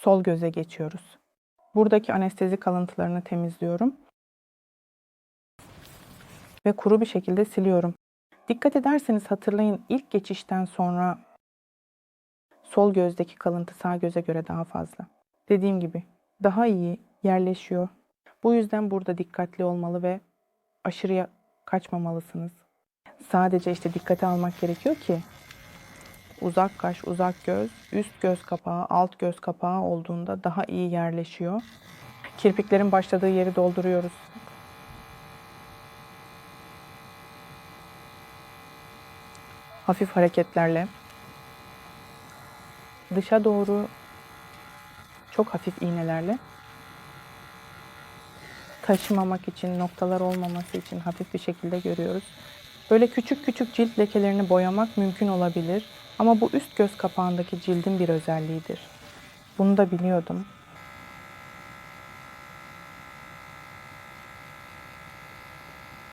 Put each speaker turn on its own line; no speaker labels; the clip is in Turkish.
sol göze geçiyoruz. Buradaki anestezi kalıntılarını temizliyorum. Ve kuru bir şekilde siliyorum. Dikkat ederseniz hatırlayın ilk geçişten sonra sol gözdeki kalıntı sağ göze göre daha fazla. Dediğim gibi daha iyi yerleşiyor. Bu yüzden burada dikkatli olmalı ve aşırıya kaçmamalısınız. Sadece işte dikkate almak gerekiyor ki uzak kaş, uzak göz, üst göz kapağı, alt göz kapağı olduğunda daha iyi yerleşiyor. Kirpiklerin başladığı yeri dolduruyoruz. Hafif hareketlerle dışa doğru çok hafif iğnelerle taşımamak için, noktalar olmaması için hafif bir şekilde görüyoruz. Böyle küçük küçük cilt lekelerini boyamak mümkün olabilir ama bu üst göz kapağındaki cildin bir özelliğidir. Bunu da biliyordum.